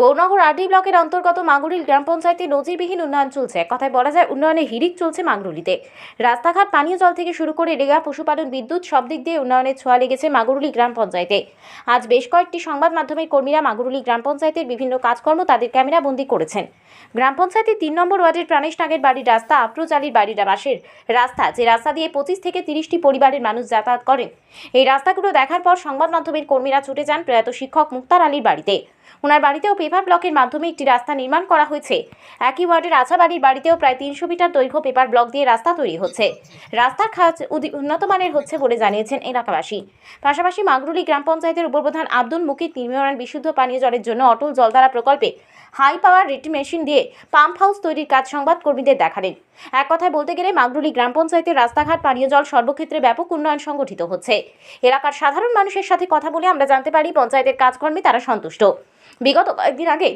Gaurnagar RD ব্লকের অন্তর্গত মাগুরিল গ্রাম পঞ্চায়েতে নজিরবিহীন উন্নয়ন চলছে। কথায় বলা যায়, উন্নয়নে হিড়িক চলছে মাগুরুলিতে। রাস্তাঘাট, পানীয় জল থেকে শুরু করে রেগা, পশুপালন, বিদ্যুৎ, সব দিক দিয়ে উন্নয়নের ছোঁয়া লেগেছে মাগুরুলি গ্রাম পঞ্চায়েতে। আজ বেশ কয়েকটি সংবাদ মাধ্যমের কর্মীরা মাগুরুলি গ্রাম পঞ্চায়েতের বিভিন্ন কাজকর্ম তাদের ক্যামেরা বন্দি করেছেন। গ্রাম পঞ্চায়েতের তিন নম্বর ওয়ার্ডের প্রাণেশ নাগের বাড়ির রাস্তা, আফরোজ আলীর বাড়ির বাসের রাস্তা, যে রাস্তা দিয়ে পঁচিশ থেকে তিরিশটি পরিবারের মানুষ যাতায়াত করেন। এই রাস্তাগুলো দেখার পর সংবাদ মাধ্যমের কর্মীরা ছুটে যান প্রয়াত শিক্ষক মুক্তার আলীর বাড়িতে। ওনার বাড়িতেও পেপার ব্লকের মাধ্যমে একটি রাস্তা নির্মাণ করা হয়েছে। একই ওয়ার্ডের আছাবাড়ির বাড়িতেও প্রায় তিনশো মিটার দৈর্ঘ্য পেপার ব্লক দিয়ে রাস্তা তৈরি হচ্ছে। রাস্তার উদি- উন্নত মানের হচ্ছে বলে জানিয়েছেন এলাকাবাসী। পাশাপাশি মাগরুলি গ্রাম পঞ্চায়েতের উপপ্রধান আব্দুল মুকিত নির্মীয়মান বিশুদ্ধ পানীয় জলের জন্য অটল জলধারা প্রকল্পে হাই পাওয়ার রিটি মেশিন দিয়ে পাম্প হাউস তৈরির কাজ সংবাদ কর্মীদের দেখালেন। এক কথায় বলতে গেলে মাগরুলি গ্রাম পঞ্চায়েতের রাস্তাঘাট, পানীয় জল সর্বক্ষেত্রে ব্যাপক উন্নয়ন সংগঠিত হচ্ছে। এলাকার সাধারণ মানুষের সাথে কথা বলে আমরা জানতে পারি পঞ্চায়েতের কাজকর্মে তারা সন্তুষ্ট। বিগত কয়েকদিন আগে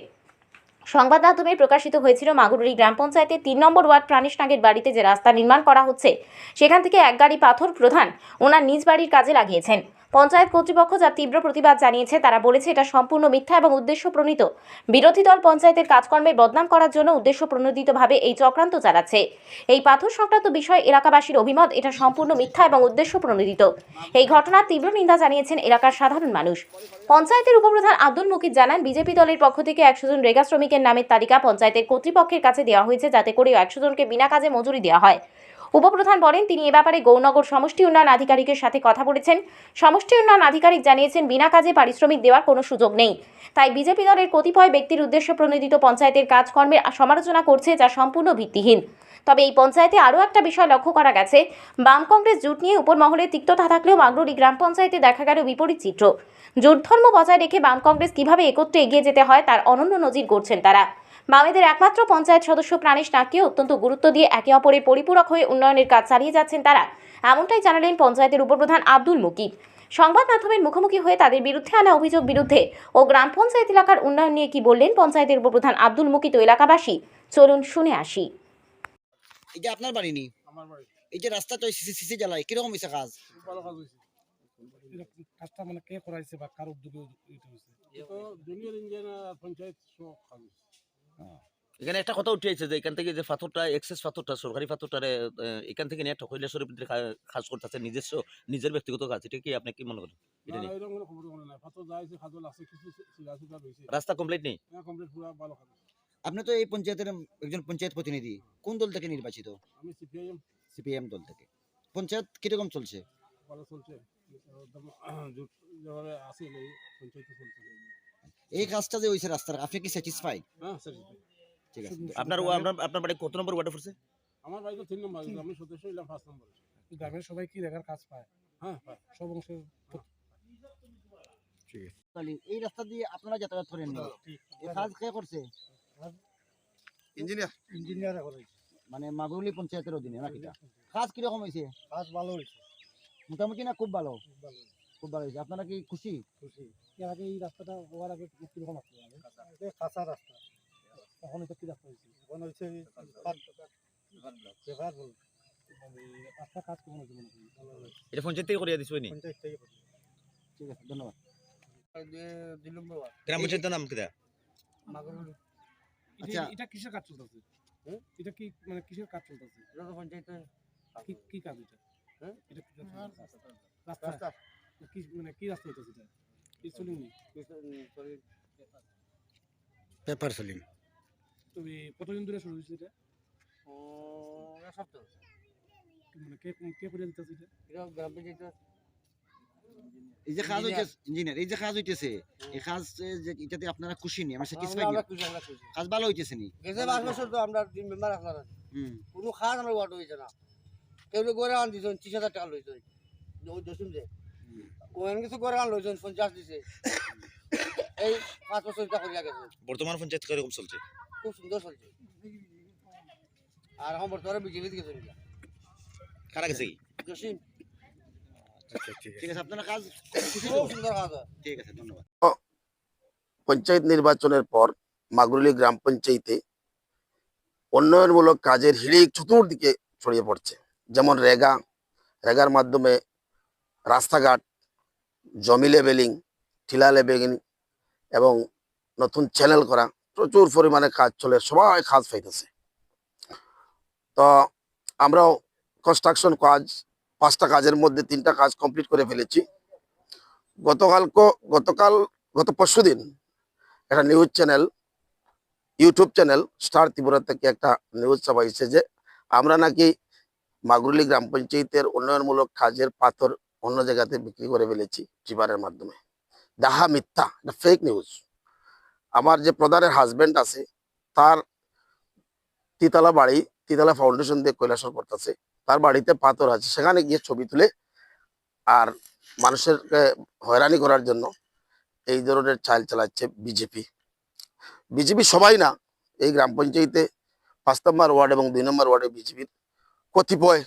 সংবাদ মাধ্যমে প্রকাশিত হয়েছিল মাগুরুরি গ্রাম পঞ্চায়েতের তিন নম্বর ওয়ার্ড প্রাণেশ নাগের বাড়িতে যে রাস্তা নির্মাণ করা হচ্ছে, সেখান থেকে এক গাড়ি পাথর প্রধান ওনার নিজ বাড়ির কাজে লাগিয়েছেন। পঞ্চায়েত কর্তৃপক্ষ যার তীব্র প্রতিবাদ জানিয়েছে, তারা বলেছে এটা সম্পূর্ণ মিথ্যা এবং উদ্দেশ্য প্রণীত বিরোধী দল পঞ্চায়েতের কাজকর্মে বদনাম করার জন্য উদ্দেশ্য প্রণোদিতভাবে এই চক্রান্ত চালাচ্ছে। এই পাথর সংক্রান্ত বিষয়ে এলাকাবাসীর অভিমত, এটা সম্পূর্ণ মিথ্যা এবং উদ্দেশ্য প্রণোদিত এই ঘটনার তীব্র নিন্দা জানিয়েছেন এলাকার সাধারণ মানুষ। পঞ্চায়েতের উপপ্রধান আব্দুল মুকিদ জানান, বিজেপি দলের পক্ষ থেকে একশো জন রেগা শ্রমিকের নামের তালিকা পঞ্চায়েতের কর্তৃপক্ষের কাছে দেওয়া হয়েছে, যাতে করে একশো জনকে বিনা কাজে মজুরি দেওয়া হয়। উপপ্রধান বলেন, তিনি এ ব্যাপারে গৌনগর সমষ্টি উন্নয়ন আধিকারিকের সাথে কথা বলেছেন। সমষ্টি উন্নয়ন আধিকারিক জানিয়েছেন, বিনা কাজে পারিশ্রমিক দেওয়ার কোনো সুযোগ নেই। তাই বিজেপি দলের কতিপয় ব্যক্তির উদ্দেশ্য প্রণোদিত পঞ্চায়েতের কাজকর্মের সমালোচনা করছে, যা সম্পূর্ণ ভিত্তিহীন। তবে এই পঞ্চায়েতে আরও একটা বিষয় লক্ষ্য করা গেছে, বাম কংগ্রেস জোট নিয়ে উপর মহলে তিক্ততা থাকলেও মাগরুলি গ্রাম পঞ্চায়েতে দেখা গেল বিপরীত চিত্র। জোট ধর্ম বজায় রেখে বাম কংগ্রেস কীভাবে একত্রে এগিয়ে যেতে হয়, তার অনন্য নজির গড়ছেন তারা। বামেদের একমাত্র পঞ্চায়েত সদস্য প্রাণেশ নাককে অত্যন্ত গুরুত্ব দিয়ে একে অপরের পরিপূরক হয়ে উন্নয়নের কাজ চালিয়ে যাচ্ছেন তারা। এমনটাই জানালেন পঞ্চায়েতের উপপ্রধান আব্দুল মুকিব। সংবাদ মাধ্যমের মুখোমুখি হয়ে তাদের বিরুদ্ধে আনা অভিযোগ বিরুদ্ধে ও গ্রাম পঞ্চায়েত এলাকার উন্নয়ন নিয়ে কি বললেন পঞ্চায়েতের উপপ্রধান আব্দুল মুকিত ও এলাকাবাসী। চলুন শুনে আসি। এই যে আপনার বাড়ি নি? আমার বাড়ি। এই যে রাস্তা তো সিসি সিসি জ্বালাই কীরকম হয়েছে কাজ? ভালো কাজ হয়েছে এরকম কাজটা মানে কে করাইছে বা কার উদ্যোগে এটা হয়েছে তো জুনিয়র ইঞ্জিনিয়ার পঞ্চায়েত সব কাজ এখানে একটা কথা উঠে আছে যে এখান থেকে যে পাথরটা এক্সেস পাথরটা সরকারি পাথরটারে এখান থেকে নিয়ে ঠকইলা শরীফের কাজ করতেছে নিজস্ব নিজের ব্যক্তিগত কাজ। এটা কি আপনি কি মনে করেন? এটা নিয়ে। রাস্তা কমপ্লিট নেই? হ্যাঁ কমপ্লিট পুরো ভালো কাজ হয়েছে। আপনি তো এই পঞ্চায়েতের একজন পঞ্চায়েত প্রতিনিধি। কোন দল থেকে নির্বাচিত? আমি সিপিআইএম। সিপিএম দল থেকে। পঞ্চায়েত কীরকম চলছে? ভালো চলছে। যেভাবে আছে পঞ্চায়েতে চলছে। এই কাজটা যে হয়েছে রাস্তার আপনি কি স্যাটিসফাইড হ্যাঁ ঠিক আছে। আপনার আপনার আপনার বাড়ি কত নম্বর ওয়ার্ডে পড়ছে? আমার বাড়ি তো তিন নম্বর আমি সদস্য হইলাম পাঁচ নম্বর। গ্রামের সবাই কি দেখার কাজ পায়? হ্যাঁ সব এই রাস্তা দিয়ে আপনারা যাতায়াত করেন নি? এই কাজ কে করছে? ইঞ্জিনিয়ার। ইঞ্জিনিয়ার মানে মাগুরলি পঞ্চায়েতের অধীনে নাকি কাজ কীরকম হয়েছে কাজ ভালো হয়েছে মোটামুটি না খুব ভালো? খুব ভালো। খুব ভালো হয়েছে। আপনারা কি খুশি? খুশি। এর আগে এই রাস্তাটা হওয়ার আগে কীরকম আসলো আগে কাঁচা রাস্তা। এখন এটা কি রাস্তা হয়েছে? এখন হয়েছে পেপার বল। রাস্তা কাজ কেমন হয়েছে মনে করি এটা পঞ্চায়েত থেকে করিয়া দিছো নি পঞ্চায়েত থেকে ঠিক আছে ধন্যবাদ। গ্রাম পঞ্চায়েতের নাম কিটা আচ্ছা। এটা- এটা কিসের কাজ চলতেছে? এটা কি মানে কিসের কাজ চলতেছে? কি কি কাজ এটা? এটা কি কাজ চলতেছে? রাস্তা। কি মানে কি রাস্তা হইতেছে এটা? কি পেপার সলিং তুমি কতদিন ধরে শুরু হয়েছে এটা? মানে কে কে করে দিতেছে এটা? এই যে কাজ হইতেছে ইঞ্জিনিয়ার এই যে কাজ হইতেছে এই কাজ যে এটাতে আপনারা খুশি নি আমরা স্যাটিসফাইড কাজ ভালো হইতেছে নি। গেছে পাঁচ বছর তো আমরা তিন মেম্বার রাখলাম হুম। কোনো খাস আমার ওয়ার্ড হয়েছে না। কেউ গড়ে আন দিয়েছেন ত্রিশ হাজার টাকা লইছেন দশম যে। কিছু করে আন লইছেন পঞ্চাশ দিছে। এই পাঁচ বছর এটা করিয়া গেছে। বর্তমান পঞ্চায়েত কীরকম চলছে। খুব সুন্দর চলছে। আর এখন বর্তমানে বিজেপি গেছে কারা গেছে কি? জসিম। ঠিক আছে আপনারা কাজ খুশি তো খুব সুন্দর কাজ ঠিক আছে ধন্যবাদ। পঞ্চায়েত নির্বাচনের পর মাগুরুলি গ্রাম পঞ্চায়েতে উন্নয়নমূলক কাজের হিড়িক চতুর্দিকে ছড়িয়ে পড়ছে। যেমন রেগা রেগার মাধ্যমে রাস্তাঘাট জমি লেবেলিং ঠিলা লেবেলিং এবং নতুন চ্যানেল করা, প্রচুর পরিমাণে কাজ চলে, সবাই কাজ পাইতেছে। তো আমরাও কনস্ট্রাকশন কাজ, পাঁচটা কাজের মধ্যে তিনটা কাজ কমপ্লিট করে ফেলেছি। গতকাল গতকাল, গত পরশু দিন একটা news channel YouTube channel Star Tripura থেকে একটা নিউজ ছাপাইছে যে আমরা নাকি মাগুরলি গ্রাম পঞ্চায়েতের উন্নয়নমূলক কাজের পাথর অন্য জায়গাতে বিক্রি করে ফেলেছি চিপারের মাধ্যমে। দাহা মিথ্যা, এটা ফেক নিউজ আমার যে প্রধানের হাজবেন্ড আছে, তার তিতলা বাড়ি, তিতলা ফাউন্ডেশন দিয়ে কৈলাসর করতেছে। তার বাড়িতে পাথর আছে, সেখানে গিয়ে ছবি তুলে আর মানুষের হয়রানি করার জন্য এই ধরনের চাল চালাচ্ছে বিজেপি বিজেপি সবাই না, এই গ্রাম পঞ্চায়েতে পাঁচ নম্বর ওয়ার্ড এবং দুই নম্বর ওয়ার্ডে বিজেপির কতিপয়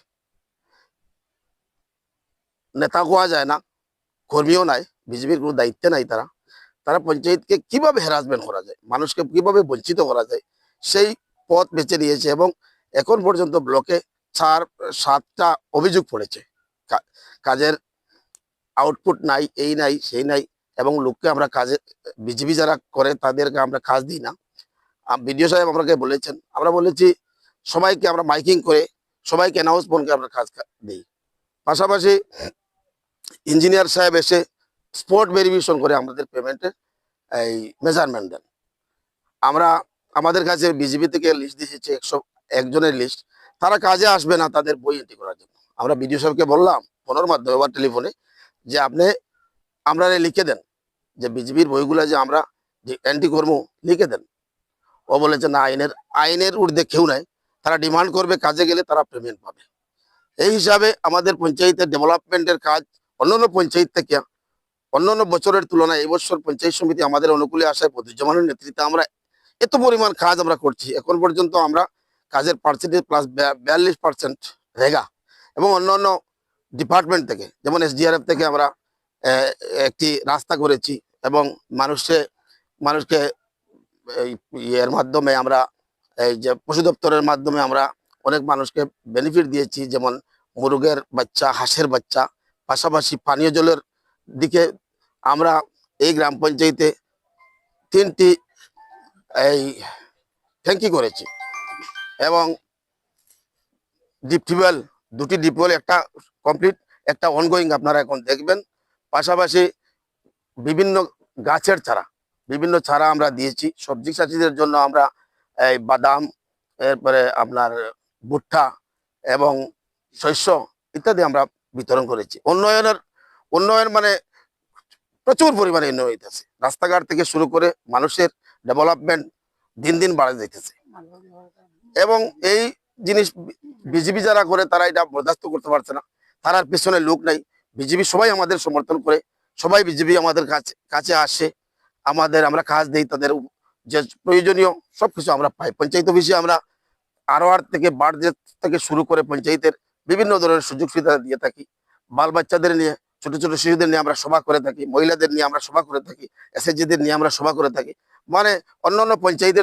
নেতা কোয়া যায় না কর্মীও নাই বিজেপির কোনো দায়িত্বে নাই তারা তারা পঞ্চায়েতকে কীভাবে হ্যারাসমেন্ট করা যায় মানুষকে কীভাবে বঞ্চিত করা যায়, সেই পথ বেছে নিয়েছে এবং এখন পর্যন্ত ব্লকে চার, সাতটা অভিযোগ পড়েছে। কাজের আউটপুট নাই, এই নাই, সেই নাই এবং লোককে আমরা কাজে, বিজেপি যারা করে তাদেরকে আমরা কাজ দিই না। বিডিও সাহেব আমাকে বলেছেন, আমরা বলেছি সবাইকে আমরা মাইকিং করে, সবাইকে অ্যানাউন্সমেন্ট করে আমরা কাজ দিই। পাশাপাশি ইঞ্জিনিয়ার সাহেব এসে স্পট ভেরিফিকেশন করে আমাদের পেমেন্টের এই মেজারমেন্ট দেন। আমরা, আমাদের কাছে বিজেপি থেকে লিস্ট দিয়েছে একশো, একজনের লিস্ট তারা কাজে আসবে না তাদের বই এন্ট্রি করার জন্য। আমরা বিডিও সাহেবকে বললাম ফোনের মাধ্যমে বা টেলিফোনে যে আপনি, আমরা লিখে দেন। যে বিজেপির বইগুলো যে আমরা যে এন্ট্রি করব, লিখে দেন। ও বলেছে না, আইনের আইনের ঊর্ধ্বে কেউ নাই। তারা ডিমান্ড করবে, কাজে গেলে তারা পেমেন্ট পাবে। এই হিসাবে আমাদের পঞ্চায়েতের ডেভেলপমেন্টের কাজ অন্যান্য পঞ্চায়েত থেকে, অন্যান্য বছরের তুলনায় এবছর পঞ্চায়েত সমিতি আমাদের অনুকূলে আসায় প্রতিজমানের নেতৃত্বে আমরা এত পরিমাণ কাজ আমরা করছি। এখন পর্যন্ত আমরা কাজের পার্সেন্টেজ প্লাস বিয়াল্লিশ পার্সেন্ট রেগা এবং অন্যান্য ডিপার্টমেন্ট থেকে, যেমন এসডিআরএফ থেকে আমরা একটি রাস্তা করেছি এবং মানুষে, মানুষকে ইয়ের মাধ্যমে আমরা, এই যে পশু দপ্তরের মাধ্যমে আমরা অনেক মানুষকে বেনিফিট দিয়েছি। যেমন মুরগের বাচ্চা, হাঁসের বাচ্চা পাশাপাশি পানীয় জলের দিকে আমরা এই গ্রাম পঞ্চায়েতে তিনটি এই ট্যাঙ্কি করেছি এবং ডিপ টিউবওয়েল দুটি ডিপওয়েল একটা কমপ্লিট, একটা অনগোয়িং আপনারা এখন দেখবেন। পাশাপাশি বিভিন্ন গাছের চারা, বিভিন্ন চারা আমরা দিয়েছি। সবজি চাষিদের জন্য আমরা এই বাদাম, এরপরে আপনার ভুট্টা এবং শস্য ইত্যাদি আমরা বিতরণ করেছি। উন্নয়নের, উন্নয়ন মানে প্রচুর পরিমাণে উন্নয়ন হইতেছে। রাস্তাঘাট থেকে শুরু করে মানুষের ডেভেলপমেন্ট দিন দিন বাড়ে যাইতেছে। এবং এই জিনিস বিজেপি যারা করে, তারা এটা বরদাস্ত করতে পারছে না। তারার পেছনে লোক নাই। বিজেপি সবাই আমাদের সমর্থন করে। সবাই বিজেপি আমাদের কাছে কাছে আসে। আমাদের, আমরা কাজ দিই তাদের যে প্রয়োজনীয় সবকিছু আমরা পাই। পঞ্চায়েত অফিসে আমরা আরও আর থেকে বার্থডে থেকে শুরু করে পঞ্চায়েতের বিভিন্ন ধরনের সুযোগ সুবিধা দিয়ে থাকি। বাল বাচ্চাদের নিয়ে, ছোট ছোট শিশুদের নিয়ে আমরা সভা করে থাকি, মহিলাদের নিয়ে আমরা সভা করে থাকি এসএসজিদের নিয়ে আমরা সভা করে থাকি। মানে অন্য পঞ্চায়েতের